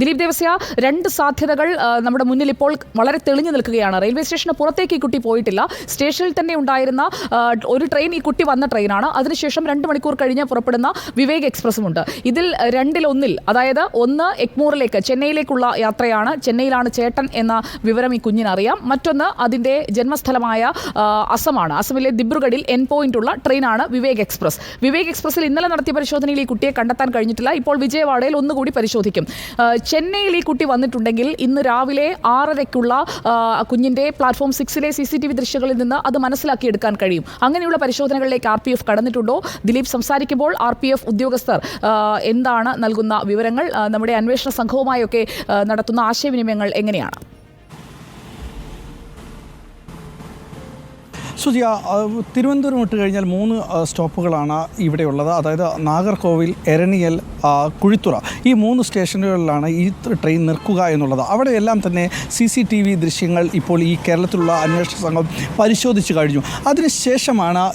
ദിലീപ് ദേവസ്യ രണ്ട് സാധ്യതകൾ നമ്മുടെ മുന്നിൽ ഇപ്പോൾ വളരെ തെളിഞ്ഞു നിൽക്കുകയാണ്. റെയിൽവേ സ്റ്റേഷന് പുറത്തേക്ക് ഈ കുട്ടി പോയിട്ടില്ല. സ്റ്റേഷനിൽ തന്നെ ഉണ്ടായിരുന്ന ഒരു ട്രെയിൻ ഈ കുട്ടി വന്ന ട്രെയിനാണ്. അതിനുശേഷം രണ്ട് മണിക്കൂർ കഴിഞ്ഞ് പുറപ്പെടുന്ന വിവേക് എക്സ്പ്രസ്സും ഉണ്ട്. ഇതിൽ രണ്ടിലൊന്നിൽ അതായത് ഒന്ന് എക്മൂറിലേക്ക് ചെന്നൈയിലേക്കുള്ള യാത്രയാണ്. ചെന്നൈയിലാണ് ചേട്ടൻ എന്ന വിവരം ഈ കുഞ്ഞിനറിയാം മറ്റൊന്ന് അതിന്റെ ജന്മസ്ഥലമായ അസമാണ്. അസമിലെ ദിബ്രുഗഡിൽ എൻ പോയിന്റ് ഉള്ള ട്രെയിനാണ് വിവേക് എക്സ്പ്രസ്. വിവേക് എക്സ്പ്രസിൽ ഇന്നലെ നടത്തിയ പരിശോധനയിൽ ഈ കുട്ടിയെ കണ്ടെത്താൻ കഴിഞ്ഞിട്ടില്ല. ഇപ്പോൾ വിജയവാഡയിൽ ഒന്നുകൂടി പരിശോധിക്കും. ചെന്നൈയിൽ ഈ കുട്ടി വന്നിട്ടുണ്ടെങ്കിൽ ഇന്ന് രാവിലെ ആറരയ്ക്കുള്ള കുഞ്ഞിന്റെ പ്ലാറ്റ്ഫോം സിക്സിലെ സി സി ടി വി ദൃശ്യങ്ങളിൽ നിന്ന് അത് മനസ്സിലാക്കിയെടുക്കാൻ കഴിയും. അങ്ങനെയുള്ള പരിശോധനകളിലേക്ക് ആർ പി എഫ് കടന്നിട്ടുണ്ടോ? ദിലീപ് സംസാരിക്കുമ്പോൾ ആർ പി എഫ് ഉദ്യോഗസ്ഥർ എന്താണ് നൽകുന്ന വിവരങ്ങൾ? നമ്മുടെ അന്വേഷണ സംഘവുമായൊക്കെ നടത്തുന്ന ആശയവിനിമയങ്ങൾ എങ്ങനെയാണ്? സുജിയ തിരുവനന്തപുരം ഇട്ട് കഴിഞ്ഞാൽ മൂന്ന് സ്റ്റോപ്പുകളാണ് ഇവിടെയുള്ളത്. അതായത് നാഗർകോവിൽ എരണിയൽ കുഴിത്തുറ. ഈ മൂന്ന് സ്റ്റേഷനുകളിലാണ് ഈ ട്രെയിൻ നിൽക്കുക എന്നുള്ളത്. അവിടെയെല്ലാം തന്നെ സി സി ടി വി ദൃശ്യങ്ങൾ ഇപ്പോൾ ഈ കേരളത്തിലുള്ള അന്വേഷണ സംഘം പരിശോധിച്ച് കഴിഞ്ഞു. അതിനുശേഷമാണ്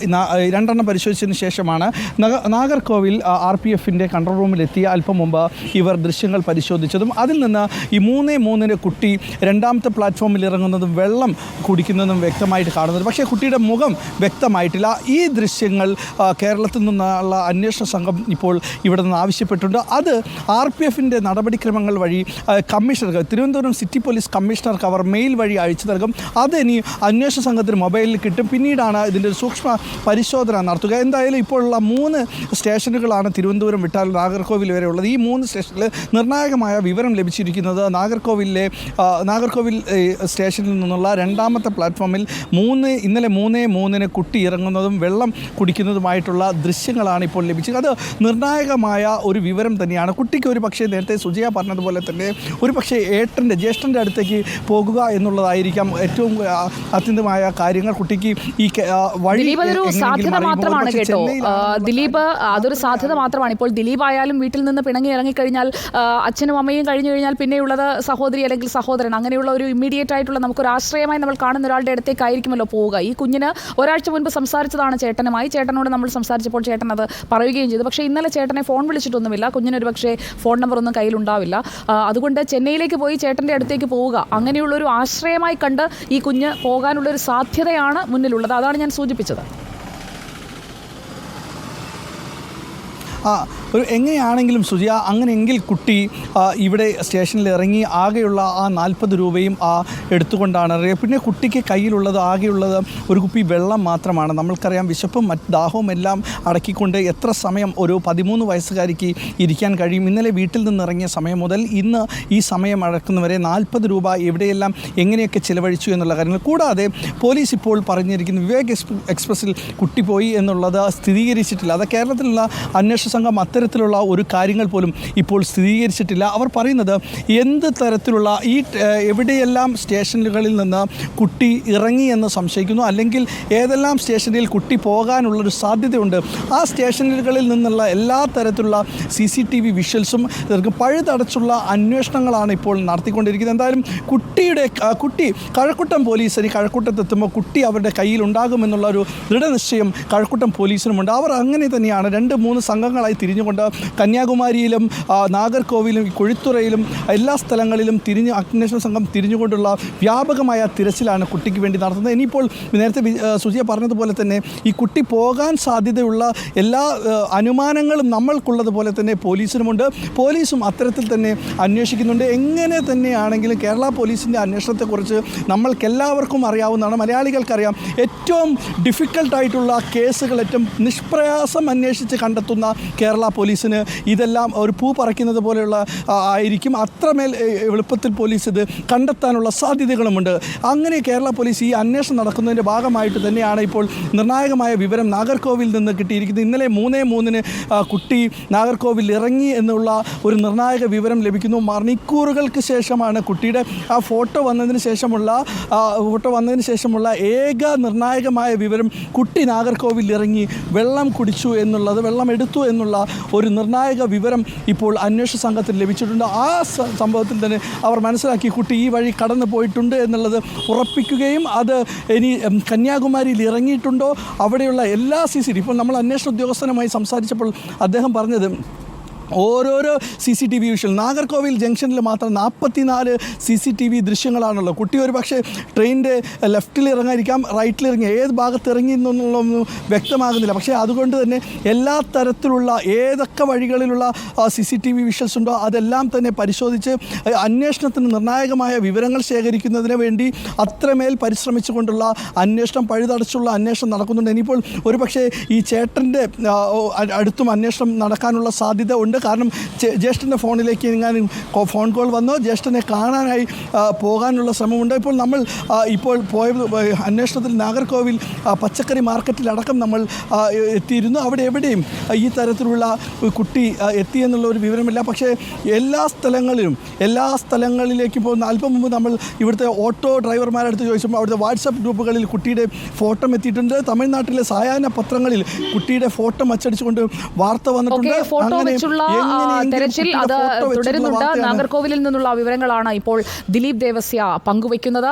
രണ്ടെണ്ണം പരിശോധിച്ചതിന് ശേഷമാണ് നഗ- നാഗർകോവിൽ ആർ പി എഫിന്റെ കൺട്രോൾ റൂമിലെത്തി അല്പം മുമ്പ് ഇവർ ദൃശ്യങ്ങൾ പരിശോധിച്ചതും അതിൽ നിന്ന് ഈ മൂന്നേ മൂന്നിന് കുട്ടി രണ്ടാമത്തെ പ്ലാറ്റ്ഫോമിൽ ഇറങ്ങുന്നതും വെള്ളം കുടിക്കുന്നതും വ്യക്തമായിട്ട് കാണുന്നത് പക്ഷേ കുട്ടിയുടെ മുഖം വ്യക്തമായിട്ടില്ല. ഈ ദൃശ്യങ്ങൾ കേരളത്തിൽ നിന്നുള്ള അന്വേഷണ സംഘം ഇപ്പോൾ ഇവിടെ നിന്ന് ആവശ്യപ്പെട്ടിട്ടുണ്ട്. അത് ആർ പി എഫിന്റെ നടപടിക്രമങ്ങൾ വഴി കമ്മീഷണർക്ക് തിരുവനന്തപുരം സിറ്റി പോലീസ് കമ്മീഷണർക്ക് അവർ മെയിൽ വഴി അയച്ചു നൽകും. അത് ഇനി അന്വേഷണ സംഘത്തിന് മൊബൈലിൽ കിട്ടും. പിന്നീടാണ് ഇതിന്റെ സൂക്ഷ്മ പരിശോധന നടത്തുക. എന്തായാലും ഇപ്പോഴുള്ള മൂന്ന് സ്റ്റേഷനുകളാണ് തിരുവനന്തപുരം വിട്ടാൽ നാഗർകോവിൽ വരെയുള്ളത്. ഈ മൂന്ന് സ്റ്റേഷനിൽ നിർണായകമായ വിവരം ലഭിച്ചിരിക്കുന്നത് നാഗർകോവിലെ നാഗർകോവിൽ സ്റ്റേഷനിൽ നിന്നുള്ള രണ്ടാമത്തെ പ്ലാറ്റ്ഫോമിൽ മൂന്ന് ഇന്നലെ മൂന്നേ മൂന്നിന് കുട്ടി ഇറങ്ങുന്നതും വെള്ളം കുടിക്കുന്നതുമായിട്ടുള്ള ദൃശ്യങ്ങളാണ് ഇപ്പോൾ ലഭിച്ചത് അത് നിർണായകമായ ഒരു വിവരം തന്നെയാണ്. കുട്ടിക്ക് ഒരു പക്ഷേ നേരത്തെ സുജയ പറഞ്ഞതുപോലെ തന്നെ ഒരു പക്ഷേ ഏട്ടന്റെ ജ്യേഷ്ഠന്റെ അടുത്തേക്ക് പോകുക എന്നുള്ളതായിരിക്കാം ഏറ്റവും അത്യന്തമായ കാര്യങ്ങൾ കുട്ടിക്ക് ഈ വഴി ദിലീപ് അതൊരു സാധ്യത മാത്രമാണ് കേട്ടോ. ദിലീപ് അതൊരു സാധ്യത മാത്രമാണ്. ഇപ്പോൾ ദിലീപ് ആയാലും വീട്ടിൽ നിന്ന് പിണങ്ങി ഇറങ്ങിക്കഴിഞ്ഞാൽ അച്ഛനും അമ്മയും കഴിഞ്ഞു കഴിഞ്ഞാൽ പിന്നെയുള്ളത് സഹോദരി അല്ലെങ്കിൽ സഹോദരൻ. അങ്ങനെയുള്ള ഒരു ഇമ്മീഡിയറ്റ് ആയിട്ടുള്ള നമുക്കൊരു ആശ്രയമായി നമ്മൾ കാണുന്ന ഒരാളുടെ അടുത്തേക്കായിരിക്കുമല്ലോ പോവുക. ഈ കുഞ്ഞിന് ഒരാഴ്ച മുൻപ് സംസാരിച്ചതാണ് ചേട്ടനുമായി. ചേട്ടനോട് നമ്മൾ സംസാരിച്ചപ്പോൾ ചേട്ടൻ അത് പറയുകയും ചെയ്തു. പക്ഷേ ഇന്നലെ ചേട്ടനെ ഫോൺ വിളിച്ചിട്ടൊന്നുമില്ല. കുഞ്ഞിനൊരു പക്ഷേ ഫോൺ നമ്പറൊന്നും കയ്യിലുണ്ടാവില്ല. അതുകൊണ്ട് ചെന്നൈയിലേക്ക് പോയി ചേട്ടന്റെ അടുത്തേക്ക് പോവുക. അങ്ങനെയുള്ളൊരു ആശ്രയമായി കണ്ട് ഈ കുഞ്ഞ് പോകാനുള്ളൊരു സാധ്യതയാണ് മുന്നിലുള്ളത്. അതാണ് ഞാൻ സൂചിപ്പിച്ചത്. ഒരു എങ്ങനെയാണെങ്കിലും സുജിയ അങ്ങനെയെങ്കിൽ കുട്ടി ഇവിടെ സ്റ്റേഷനിൽ ഇറങ്ങി ആകെയുള്ള ആ നാൽപ്പത് രൂപയും ആ എടുത്തുകൊണ്ടാണ് ഇറങ്ങിയത്. പിന്നെ കുട്ടിക്ക് കയ്യിലുള്ളത് ആകെയുള്ളത് ഒരു കുപ്പി വെള്ളം മാത്രമാണ്. നമ്മൾക്കറിയാം വിശപ്പും മറ്റ് ദാഹവും എല്ലാം അടക്കിക്കൊണ്ട് എത്ര സമയം ഒരു പതിമൂന്ന് വയസ്സുകാരിക്ക് ഇരിക്കാൻ കഴിയും. ഇന്നലെ വീട്ടിൽ നിന്ന് ഇറങ്ങിയ സമയം മുതൽ ഇന്ന് ഈ സമയം അടക്കുന്നവരെ നാൽപ്പത് രൂപ എവിടെയെല്ലാം എങ്ങനെയൊക്കെ ചിലവഴിച്ചു എന്നുള്ള കാര്യങ്ങൾ. കൂടാതെ പോലീസ് ഇപ്പോൾ പറഞ്ഞിരിക്കുന്നു വിവേക് എക്സ്പ്രസിൽ കുട്ടി പോയി എന്നുള്ളത് സ്ഥിരീകരിച്ചിട്ടില്ല. അത് കേരളത്തിലുള്ള അന്വേഷണ സംഘം അത്തരത്തിലുള്ള ഒരു കാര്യങ്ങൾ പോലും ഇപ്പോൾ സ്ഥിരീകരിച്ചിട്ടില്ല. അവർ പറയുന്നത് എന്ത് തരത്തിലുള്ള ഈ എവിടെയെല്ലാം സ്റ്റേഷനുകളിൽ നിന്ന് കുട്ടി ഇറങ്ങി എന്ന് സംശയിക്കുന്നു അല്ലെങ്കിൽ ഏതെല്ലാം സ്റ്റേഷനിൽ കുട്ടി പോകാനുള്ളൊരു സാധ്യതയുണ്ട്. ആ സ്റ്റേഷനുകളിൽ നിന്നുള്ള എല്ലാ തരത്തിലുള്ള സി സി ടി വി വിഷ്വൽസും പഴുതടച്ചുള്ള അന്വേഷണങ്ങളാണ് ഇപ്പോൾ നടത്തിക്കൊണ്ടിരിക്കുന്നത്. എന്തായാലും കുട്ടിയുടെ കുട്ടി കഴക്കൂട്ടം പോലീസ് ഇനി കഴക്കൂട്ടത്തെത്തുമ്പോൾ കുട്ടി അവരുടെ കയ്യിലുണ്ടാകുമെന്നുള്ള ഒരു ദൃഢനിശ്ചയം കഴക്കൂട്ടം പോലീസിനുമുണ്ട്. അവർ അങ്ങനെ തന്നെയാണ് രണ്ട് മൂന്ന് സംഘങ്ങളായി തിരിഞ്ഞുകൊണ്ട് കന്യാകുമാരിയിലും നാഗർകോവിലും കൊഴുത്തുറയിലും എല്ലാ സ്ഥലങ്ങളിലും തിരിഞ്ഞ് അന്വേഷണ സംഘം തിരിഞ്ഞുകൊണ്ടുള്ള വ്യാപകമായ തിരച്ചിലാണ് കുട്ടിക്ക് വേണ്ടി നടത്തുന്നത്. ഇനിയിപ്പോൾ നേരത്തെ സുജിയ പറഞ്ഞതുപോലെ തന്നെ ഈ കുട്ടി പോകാൻ സാധ്യതയുള്ള എല്ലാ അനുമാനങ്ങളും നമ്മൾക്കുള്ളതുപോലെ തന്നെ പോലീസിനുമുണ്ട്. പോലീസും അത്തരത്തിൽ തന്നെ അന്വേഷിക്കുന്നുണ്ട്. എങ്ങനെ തന്നെയാണെങ്കിലും കേരള പോലീസിന്റെ അന്വേഷണത്തെക്കുറിച്ച് നമ്മൾക്കെല്ലാവർക്കും അറിയാവുന്നതാണ്. മലയാളികൾക്കറിയാം ഏറ്റവും ഡിഫിക്കൽട്ടായിട്ടുള്ള കേസുകൾ ഏറ്റവും നിഷ്പ്രയാസം അന്വേഷിച്ച് കണ്ടെത്തുന്ന കേരള പോലീസിന് ഇതെല്ലാം ഒരു പൂ പറിക്കുന്നത് പോലെയുള്ള ആയിരിക്കും. അത്രമേൽ എളുപ്പത്തിൽ പോലീസ് ഇത് കണ്ടെത്താനുള്ള സാധ്യതകളുമുണ്ട്. അങ്ങനെ കേരള പോലീസ് ഈ അന്വേഷണം നടക്കുന്നതിന്റെ ഭാഗമായിട്ട് തന്നെയാണ് ഇപ്പോൾ നിർണായകമായ വിവരം നാഗർകോവിൽ നിന്ന് കിട്ടിയിരിക്കുന്നത്. ഇന്നലെ മൂന്നേ മൂന്നിന് കുട്ടി നാഗർകോവിൽ ഇറങ്ങി എന്നുള്ള ഒരു നിർണായക വിവരം ലഭിക്കുന്നു. മണിക്കൂറുകൾക്ക് ശേഷമാണ് കുട്ടിയുടെ ആ ഫോട്ടോ വന്നതിന് ശേഷമുള്ള ഫോട്ടോ വന്നതിന് ശേഷമുള്ള ഏക നിർണായകമായ വിവരം കുട്ടി നാഗർകോവിൽ ഇറങ്ങി വെള്ളം കുടിച്ചു എന്നുള്ളത് വെള്ളം എടുത്തു എന്നുള്ള ഒരു നിർണായക വിവരം ഇപ്പോൾ അന്വേഷണ സംഘത്തിന് ലഭിച്ചിട്ടുണ്ട്. ആ സംഭവത്തിൽ തന്നെ അവർ മനസ്സിലാക്കി കുട്ടി ഈ വഴി കടന്നു പോയിട്ടുണ്ട് എന്നുള്ളത് ഉറപ്പിക്കുകയും അത് ഇനി കന്യാകുമാരിയിൽ ഇറങ്ങിയിട്ടുണ്ടോ? അവിടെയുള്ള എല്ലാ സി സി ഇപ്പോൾ നമ്മൾ അന്വേഷണ ഉദ്യോഗസ്ഥനുമായി സംസാരിച്ചപ്പോൾ അദ്ദേഹം പറഞ്ഞത് ഓരോരോ C C T V visual. Nagercoil ജംഗ്ഷനിൽ മാത്രം നാൽപ്പത്തിനാല് സി സി ടി വി ദൃശ്യങ്ങളാണുള്ളത്. കുട്ടി ഒരു പക്ഷേ ട്രെയിനിന്റെ ലെഫ്റ്റിൽ ഇറങ്ങാതിരിക്കാം റൈറ്റിൽ ഇറങ്ങി ഏത് ഭാഗത്ത് ഇറങ്ങി എന്നുള്ളതൊന്നും വ്യക്തമാകുന്നില്ല. പക്ഷേ അതുകൊണ്ട് തന്നെ എല്ലാ തരത്തിലുള്ള ഏതൊക്കെ വഴികളിലുള്ള C C T V visuals ഉണ്ടോ അതെല്ലാം തന്നെ പരിശോധിച്ച് അന്വേഷണത്തിന് നിർണായകമായ വിവരങ്ങൾ ശേഖരിക്കുന്നതിന് വേണ്ടി അത്രമേൽ പരിശ്രമിച്ചുകൊണ്ടുള്ള അന്വേഷണം പഴുതടച്ചുള്ള അന്വേഷണം നടക്കുന്നുണ്ട്. ഇനിയിപ്പോൾ ഒരു പക്ഷേ ഈ ചേട്ടന്റെ അടുത്തും അന്വേഷണം നടക്കാനുള്ള സാധ്യത ഉണ്ട്. കാരണം ജ്യേഷ്ഠന്റെ ഫോണിലേക്ക് എങ്ങാനും ഫോൺ കോൾ വന്നോ ജ്യേഷ്ഠനെ കാണാനായി പോകാനുള്ള ശ്രമമുണ്ട്. ഇപ്പോൾ നമ്മൾ ഇപ്പോൾ പോയ അന്വേഷണത്തിൽ നാഗർകോവിൽ പച്ചക്കറി മാർക്കറ്റിലടക്കം നമ്മൾ എത്തിയിരുന്നു. അവിടെ എവിടെയും ഈ തരത്തിലുള്ള കുട്ടി എത്തിയെന്നുള്ള ഒരു വിവരമില്ല. പക്ഷേ എല്ലാ സ്ഥലങ്ങളിലും എല്ലാ സ്ഥലങ്ങളിലേക്കും പോകുന്ന അല്പം മുമ്പ് നമ്മൾ ഇവിടുത്തെ ഓട്ടോ ഡ്രൈവർമാരടുത്ത് ചോദിച്ചപ്പോൾ അവിടുത്തെ വാട്സപ്പ് ഗ്രൂപ്പുകളിൽ കുട്ടിയുടെ ഫോട്ടോ എത്തിയിട്ടുണ്ട്. തമിഴ്നാട്ടിലെ സായാഹ്ന പത്രങ്ങളിൽ കുട്ടിയുടെ ഫോട്ടോ അച്ചടിച്ചുകൊണ്ട് വാർത്ത വന്നിട്ടുണ്ട്. അങ്ങനെ തെരച്ചിൽ അത് തുടരുന്നുണ്ട്. നാഗർകോവിലിൽ നിന്നുള്ള വിവരങ്ങളാണ് ഇപ്പോൾ ദിലീപ് ദേവസ്യ പങ്കുവയ്ക്കുന്നത്.